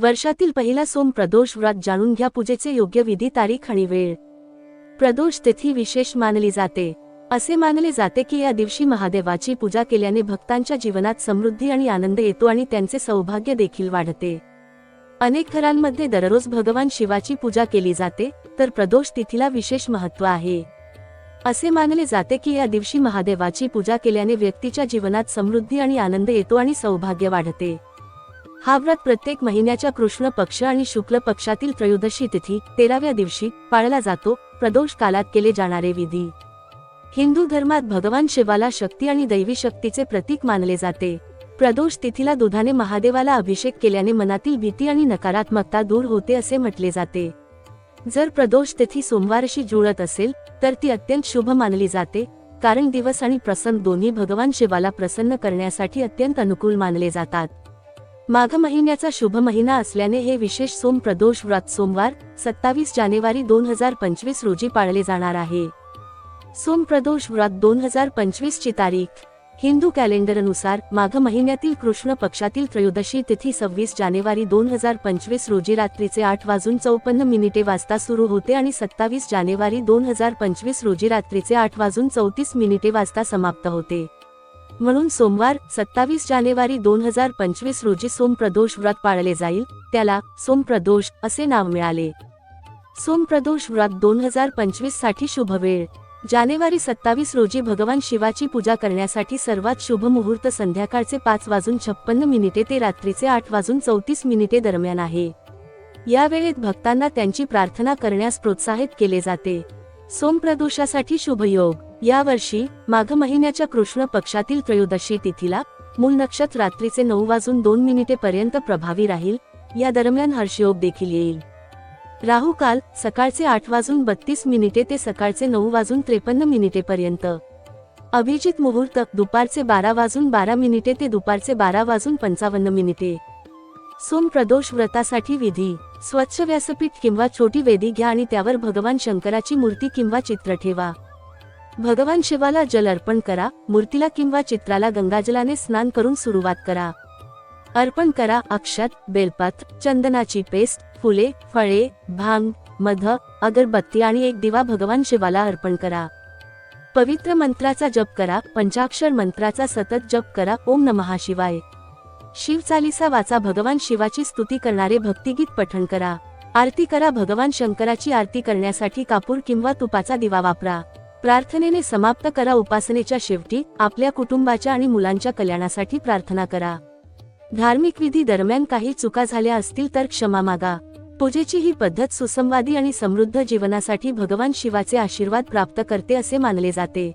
वर्षातील पहिला सोम प्रदोष व्रत जाणून घ्या. पूजेचे योग्य विधी तारीख आणि वेळ. प्रदोष तिथी विशेष मानली जाते. असे मानले जाते की या दिवशी महादेवाची पूजा केल्याने भक्तांच्या जीवनात समृद्धी आणि आनंद येतो आणि त्यांचे सौभाग्य देखील वाढते. अनेक घरांमध्ये दररोज भगवान शिवाची पूजा केली जाते तर प्रदोष तिथीला विशेष महत्त्व आहे. असे मानले जाते की या दिवशी महादेवाची पूजा केल्याने व्यक्तीच्या जीवनात समृद्धी आणि आनंद येतो आणि सौभाग्य वाढते. हा व्रत प्रत्येक महिन्याच्या कृष्ण पक्ष आणि शुक्ल पक्षातील त्रयोदशी तिथी तेराव्या दिवशी पाळला जातो प्रदोष कालात केले जाणारे विधी. हिंदू धर्मात भगवान शिवाला शक्ती आणि दैवी शक्तीचे प्रतीक मानले जाते. प्रदोष तिथीला दुधाने महादेवाला अभिषेक केल्याने मनातील भीती आणि नकारात्मकता दूर होते असे म्हटले जाते. जर प्रदोष तिथी सोमवारशी जुळत असेल तर ती अत्यंत शुभ मानली जाते कारण दिवस आणि प्रसन्न दोन्ही भगवान शिवाला प्रसन्न करण्यासाठी अत्यंत अनुकूल मानले जातात. माघ महिन्याचा शुभ महिना असल्याने हे विशेष सोम प्रदोष व्रत सोमवार सत्तावीस जानेवारी दोन हजार पंचवीस रोजी पाळले जाणार आहे. सोम प्रदोष व्रत दोन हजार पंचवीस ची तारीख. हिंदू कॅलेंडरनुसार माघ महिन्यातील कृष्ण पक्षातील त्रयोदशी तिथी सव्वीस जानेवारी दोन हजार पंचवीस रोजी रात्रीचे आठ वाजून चौपन्न मिनिटे वाजता सुरू होते आणि सत्तावीस जानेवारी दोन हजार पंचवीस रोजी रात्रीचे आठ वाजून चौतीस मिनिटे वाजता समाप्त होते. म्हणून सोमवार सत्तावीस जानेवारी दोन हजार पंचवीस रोजी सोमप्रदोष व्रत पाळले जाईल त्याला सोमप्रदोष असे नाव मिळाले. सोमप्रदोष व्रत दोन हजार पंचवीससाठी शुभ वेळ. जानेवारी सत्तावीस रोजी भगवान शिवाची पूजा करण्यासाठी सर्वात शुभ मुहूर्त संध्याकाळचे पाच वाजून छप्पन्न मिनिटे ते रात्रीचे आठ वाजून चौतीस मिनिटे दरम्यान आहे. या वेळेत भक्तांना त्यांची प्रार्थना करण्यास प्रोत्साहित केले जाते. सोमप्रदोषासाठी शुभ योग. यावर्षी माघ महिन्याच्या कृष्ण पक्षातील त्रयोदशी तिथीला मूल नक्षत्र रात्रीचे नऊ वाजून दोन मिनिटे पर्यंत प्रभावी राहील. या दरम्यान हर्षयोग देखील येईल. राहू काल सकाळचे आठ वाजून बत्तीस मिनिटे ते सकाळचे नऊ वाजून त्रेपन्न मिनिटे पर्यंत. अभिजित मुहूर्त दुपारचे बारा वाजून बारा मिनिटे ते दुपारचे बारा वाजून पंचावन्न मिनिटे. सोम प्रदोष व्रतासाठी विधी. स्वच्छ व्यासपीठ किंवा छोटी वेदी घ्या आणि त्यावर भगवान शंकराची मूर्ती किंवा चित्र ठेवा. भगवान शिवाला जल अर्पण करा मूर्तीला किंवा चित्राला गंगाजलाने स्नान करून सुरुवात करा. अर्पण करा अक्षत बेलपत्र चंदनाची पेस्ट फुले फळे भांग मध अगरबत्ती आणि एक दिवा भगवान शिवाला अर्पण करा. पवित्र मंत्राचा जप करा पंचाक्षर मंत्राचा सतत जप करा ओम नमहा शिवाय. शिव चालिसा वाचा भगवान शिवाची स्तुती करणारे भक्तिगीत पठण करा. आरती करा भगवान शंकराची आरती करण्यासाठी कापूर किंवा तुपाचा दिवा वापरा. प्रार्थनेने समाप्त करा. उपासनेच्या शेवटी आपल्या कुटुंबाच्या आणि मुलांच्या कल्याणासाठी प्रार्थना करा. धार्मिक विधी दरम्यान काही चुका झाल्या असतील तर क्षमा मागा. पूजेची ही पद्धत सुसंवादी आणि समृद्ध जीवनासाठी भगवान शिवाचे आशीर्वाद प्राप्त करते असे मानले जाते.